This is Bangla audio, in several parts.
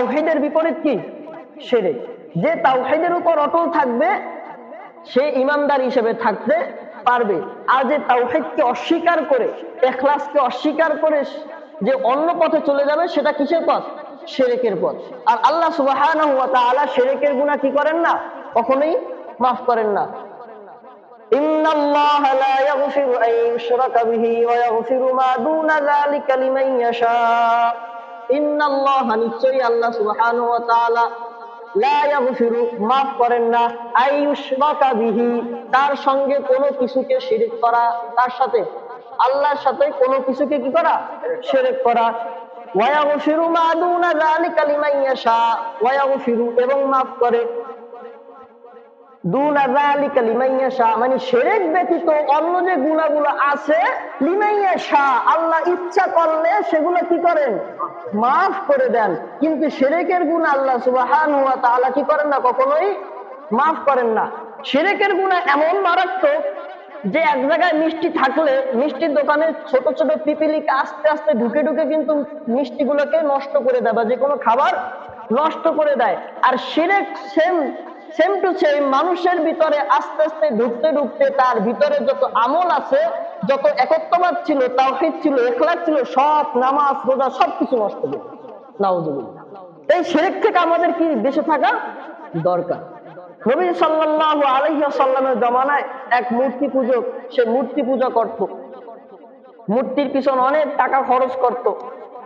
তাওহিদের বিপরীত কি? সেরেক যে তাওহিদের উপর অটল থাকবে, সে ইমানদার হিসেবে থাকতে পারবে। আর যে তাওহিদকে অস্বীকার করে, এখলাসকে অস্বীকার করে যে অন্য পথে চলে যাবে, সেটা কিসের পথ? সেরেকের পথ। আর আল্লাহ তাআলা সেরেকের গুনাহ কি করেন না? কখনোই মাফ করেন না। إن তার সঙ্গে কোনো কিছুকে শিরিক করা, তার সাথে আল্লাহর সাথে কোনো কিছুকে কি করা? শিরিক করা। ওয়ায়াগফিরু মা দুনা যালিকা এবং মাফ করে। মানে যে গুনাহগুলো আছে লিমান ইয়াশা, আল্লাহ ইচ্ছা করলে সেগুলো কি করেন? মাফ করে দেন। কিন্তু শিরকের গুনাহ আল্লাহ সুবহানাহু ওয়া তাআলা কি করেন না? কখনোই মাফ করেন না। শিরকের গুনাহ এমন মারাত্মক যে এক জায়গায় মিষ্টি থাকলে, মিষ্টির দোকানে ছোট ছোট পিপিলিকে আস্তে আস্তে ঢুকে ঢুকে কিন্তু মিষ্টিগুলোকে নষ্ট করে দেয় বা যে কোনো খাবার নষ্ট করে দেয়। আর শিরেক সেম সেম টু সেম মানুষের ভিতরে আস্তে আস্তে ঢুকতে ঢুকতে তার ভিতরে যত আমল আছে, যত একত্ববাদ ছিল, তাওহিদ ছিল এখলাস ছিল, সব নামাজ, রোজা, সবকিছু নষ্ট করে নাউজুবিল্লাহ। এই শিরেক থেকে আমাদের কি বেঁচে থাকা দরকার? নবী সাল্লাল্লাহু আলাইহি ওয়াসাল্লামের জমানায় এক মূর্তি পূজক সে মূর্তি পূজা করত। মূর্তির পিছন অনেক টাকা খরচ করত।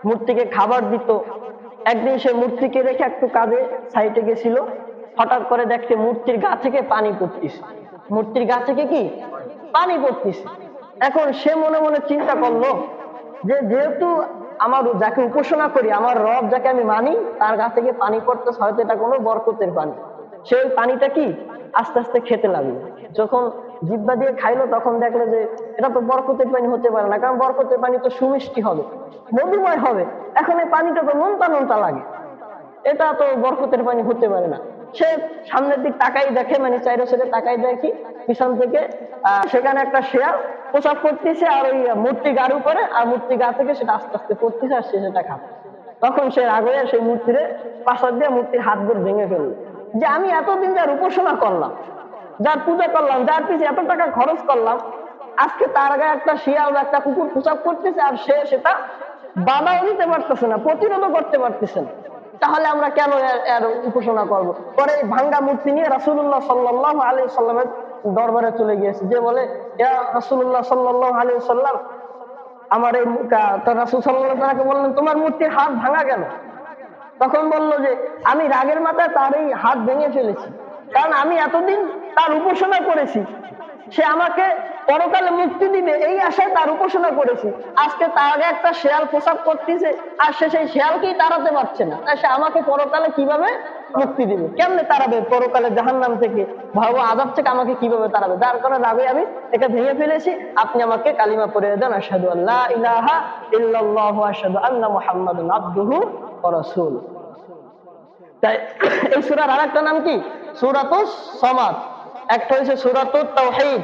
মূর্তিকে খাবার দিত। একদিন সে মূর্তিকে রেখে একটু কাজে সাইটে গেছিল। হঠাৎ করে দেখতে মূর্তির গা থেকে পানি পড়তিস মূর্তির গা থেকে কি? পানি পড়তিস এখন সে মনে মনে চিন্তা করল যে যেহেতু আমার যাকে উপাসনা করি, আমার রব যাকে আমি মানি, তার গা থেকে পানি পড়তেছে, হয়তো এটা কোনো বরকতের পানি। সে ওই পানিটা কি? আস্তে আস্তে খেতে লাগল। যখন জিব্বা দিয়ে খাইলো, তখন দেখল যে এটা তো বরকতের পানি হতে পারে না, কারণ বরকতের পানি তো সুমিষ্টি হবে, মধুময় হবে। এখন এই পানিটা তো নোনতা নোনতা লাগে। এটা তো বরকতের পানি হতে পারে না। সে সামনের দিক তাকাই দেখে মানে চাইরো সেটা তাকাই দেখি, পিছন থেকে। সেখানে একটা শেয়াল পোশাক করতেছে আর ওই মূর্তি গার উপরে, আর মূর্তি গা থেকে সেটা আস্তে আস্তে পড়তেছে আর সে সেটা খাচ্ছে। তখন সে আগে সেই মূর্তিরে পাশার দিয়ে মূর্তির হাত ধরে ভেঙে ফেলল। যে আমি এতদিন যার উপাসনা করলাম, যার পূজা করলাম, যার পিছিয়ে এত টাকা খরচ করলাম, আজকে তার গায়ে একটা শিয়াল বা একটা কুকুর পোশাক করতেছে আর সে সেটা বাধাও দিতে পারতেছে না, প্রতিরোধও করতে পারতেছে না। তাহলে আমরা কেন এর- উপাসনা করব? পরে ভাঙ্গা মূর্তি নিয়ে রাসূলুল্লাহ সাল্লাল্লাহু আলাইহি সাল্লামের দরবারে চলে গিয়েছে। যে বলে, ইয়া রাসূলুল্লাহ সাল্লাল্লাহু আলাইহি সাল্লাম, আমার এই রাসূল আলাইহি সাল্লামকে বললেন, তোমার মূর্তির হাত ভাঙা কেন? তখন বলল যে, আমি রাগের মাথায় তার এই হাত ভেঙে ফেলেছি। কারণ আমি এতদিন তার উপাসনা করেছি। সে আমাকে পরকালে মুক্তি দিবে, এই আশায় তার উপাসনা করেছি। আজকে তার আগে একটা শেয়াল পোশাক করতেছে, আর সে সেই শেয়ালকেই তাড়াতে পারছে না। তাই সে আমাকে পরকালে কীভাবে মুক্তি দিবে? কেমনে তাড়াবে পরকালে জাহান্নাম থেকে? ভয়াবহ আজাব থেকে আমাকে কীভাবে তাড়াবে? যার কারণে রাগে আমি এটা ভেঙে ফেলেছি। আপনি আমাকে কালিমা পড়ে দেন, আশহাদু আল্লাহ ইলাহা ইল্লাল্লাহু আশহাদু আন্না মুহাম্মাদুন আবদুহু ওয়া রাসূলুহু। তাই এই সুরার আর একটা নাম কি? সুরাতুস সমাদ। একটা হয়েছে সুরাতুত তাওহীদ।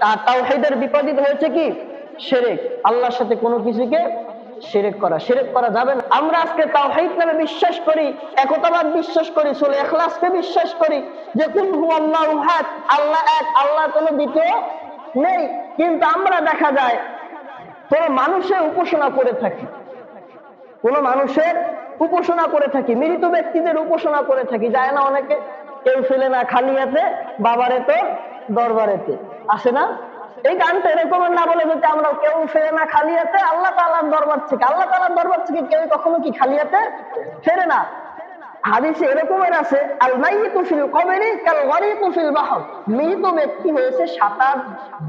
আর তাওহীদের বিপরীত হয়েছে কি? শিরক। আল্লাহর সাথে কোনো কিছুকে শিরক করা। শিরক করা যাবে না। আমরা আজকে তাওহীদ নামে বিশ্বাস করি, একতাবাদ বিশ্বাস করি, সুল ইখলাসকে বিশ্বাস করি যে কুল হুয়াল্লাহু আহাদ, আল্লাহ এক, আল্লাহ কোনো দ্বিতীয় নেই। কিন্তু আমরা দেখা যায় কোনো মানুষের উপাসনা করে থাকি। কোন মানুষের উপাসনা করে থাকি, মৃত ব্যক্তিদের উপাসনা করে থাকি। যায় না অনেকে? কেউ ফেলে না খালি হাতে, বাবারে তো দরবারেতে আসে না? এই গানটা এরকম না বলে যদি আমরা কেউ ফেরে না খালি হাতে, আল্লাহ তালার দরবার থেকে, আল্লাহ তালার দরবার থেকে কেউ কখনো কি খালি হাতে ফেরে না? হাদিসে এরকমের আছে আল মাইয়িতু ফিল কবরি কাল গরিকু ফিল বাহর। মৃত ব্যক্তি হয়েছে সাঁতার,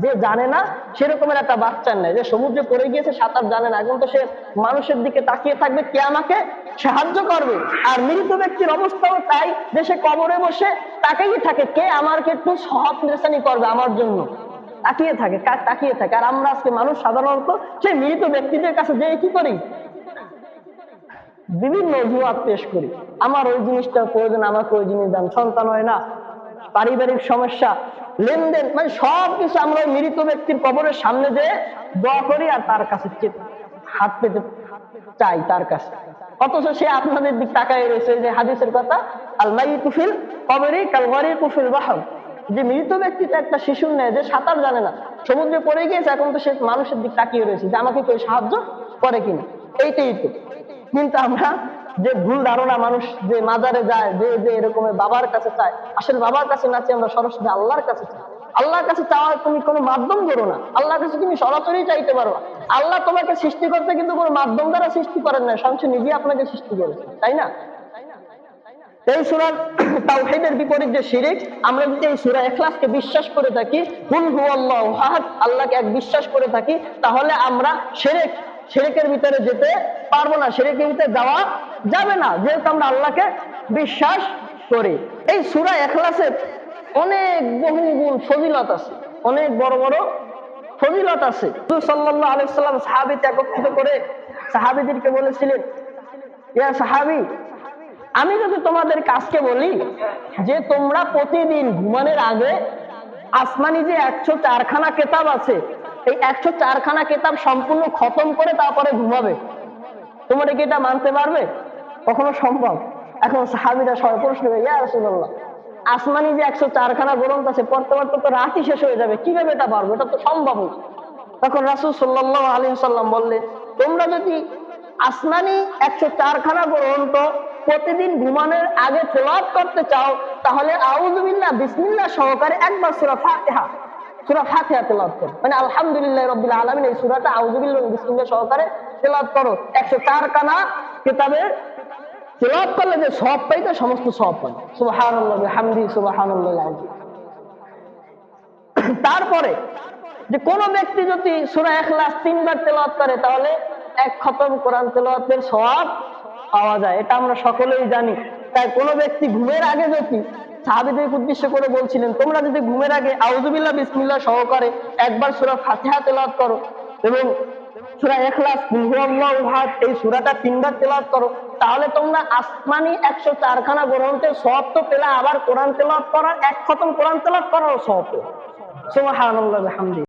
যে জানে না সেরকমের একটা বাচ্চার নাই যে সমুদ্রে পড়ে গিয়েছে, সাঁতার জানে না। এখন তো সে মানুষের দিকে তাকিয়ে থাকবে, কে আমাকে সাহায্য করবে? আর মৃত ব্যক্তির অবস্থাও তাই, যে সে কবরে বসে তাকেই থাকে, কে আমাকে একটু সহজ নিশানি করবে আমার জন্য? তাকিয়ে থাকে কাজ তাকিয়ে থাকে। আর আমরা আজকে মানুষ সাধারণত সেই মৃত ব্যক্তিদের কাছে যে কি করি? বিভিন্ন অজুহাত পেশ করি। আমার ওই জিনিসটা প্রয়োজন আমাকে ওই জিনিস দাম। সন্তান হয় না, পারিবারিক সমস্যা, লেনদেন মানে সব কিছু আমরা ওই মৃত ব্যক্তির কবরের সামনে যে দোয়া করি আর তার কাছে হাত পেতে চাই তার কাছে। অথচ সে আপনাদের দিক তাকায় রয়েছে যে হাদিসের কথা আলমাই কুফিল কবরি কালগরি কুফিল বাহর। যে মৃত ব্যক্তিটা একটা শিশুর নেয়, যে সাঁতার জানে না। সমুদ্রে পড়ে গিয়েছে, এখন তো সে মানুষের দিক তাকিয়ে রয়েছে যে আমাকে কেউ সাহায্য করে কিনা। এইটাই তো। কিন্তু আমরা যে ভুল ধারণা মানুষ যে মাজারে যায়, যে যে এরকম বাবার কাছে চায়, আসলে বাবার কাছে না চেয়ে আমরা সরাসরি আল্লাহর কাছে চাই। আল্লাহর কাছে চাওয়ার তুমি কোনো মাধ্যম করো না। আল্লাহর কাছে তুমি সরাসরি চাইতে পারো আল্লাহ তোমাকে সৃষ্টি করতে কিন্তু কোনো মাধ্যম দ্বারা সৃষ্টি করেন না স্বয়ং সে নিজে আপনাকে সৃষ্টি করেছে, তাই না? এই সুরার তাওহীদের বিপরীত যে শিরিক, আমরা যদি এই সূরা ইখলাসকে বিশ্বাস করে থাকি, কুল হুয়াল্লাহু আহাদ, আল্লাহকে এক বিশ্বাস করে থাকি, তাহলে আমরা শিরিক শিরিকের ভিতরে যেতে পারব না শিরিকের ভিতরে যাওয়া যাবে না, যেহেতু আমরা আল্লাহকে বিশ্বাস করি। এই সূরা ইখলাসের অনেক বহু গুণ ফজিলত আছে, অনেক বড় বড় ফজিলত আছে। রাসূল সাল্লাল্লাহু আলাইহি সাল্লাম সাহাবীকে একত্রিত করে সাহাবীদেরকে বলেছিলেন, ইয়া সাহাবী, আমি যদি তোমাদের কাজকে বলি যে তোমরা প্রতিদিন ঘুমানোর আগে আসমানি যে একশো চারখানা কেতাব আছে এই একশো চারখানা কেতাব সম্পূর্ণ খতম করে তারপরে ঘুমাবে। তোমরা কি এটা মানতে পারবে? কখনো সম্ভব। এখন সাহাবিরা সবাই প্রশ্ন করে রাসূলুল্লাহ, আসমানি যে একশো চারখানা গ্রন্থ আছে, পড়তে পড়তে তো রাতই শেষ হয়ে যাবে, কীভাবে এটা পারব? এটা তো সম্ভব না। তখন রাসূল সাল্লাল্লাহু আলাইহি সাল্লাম বললেন, তোমরা যদি আসমানি একশো চারখানা গ্রন্থ প্রতিদিন ঘুমানোর আগে তেলাওয়াত করতে চাও, তাহলে আউযুবিল্লাহ বিসমিল্লাহ সহকারে একবার সূরা ফাতিহা সূরা ফাতিহা তেলাওয়াত করো। মানে আলহামদুলিল্লাহ রাব্বিল আলামিন এই সূরাটা আউযুবিল্লাহ সহকারে তেলাওয়াত করো। 104 খানা কিতাবের তেলাওয়াত করলে যে সব পাইতে সমস্ত সব পাই সুবহানাল্লাহ, বিহামদি, সুবহানাল্লাহ তারপরে যে কোন ব্যক্তি যদি সূরা ইখলাস তিনবার তেলাওয়াত করে, তাহলে এক খতম কোরআন তেলাওয়াতের সওয়াব পাওয়া যায়। এটা আমরা সকলেই জানি। তাই কোন ব্যক্তি ঘুমের আগে যদি সাহাবীদের উদ্দেশ্য করে বলছিলেন, তোমরা যদি ঘুমের আগে আউজুবিল্লা বিসমিল্লাহ সহকারে একবার সুরা ফাতিহা তেলাওয়াত করো এবং সুরা এখলাস কুল আহাদ, এই সুরাটা তিনবার তেলাওয়াত করো, তাহলে তোমরা আসমানি 104 খানা গ্রন্থের সওয়াব তো পেলা, আবার কোরআন তেলাওয়াত করার এক খতম কোরআন তেলাওয়াত করার সওয়াব সুবহানাল্লাহ, বিহামদি।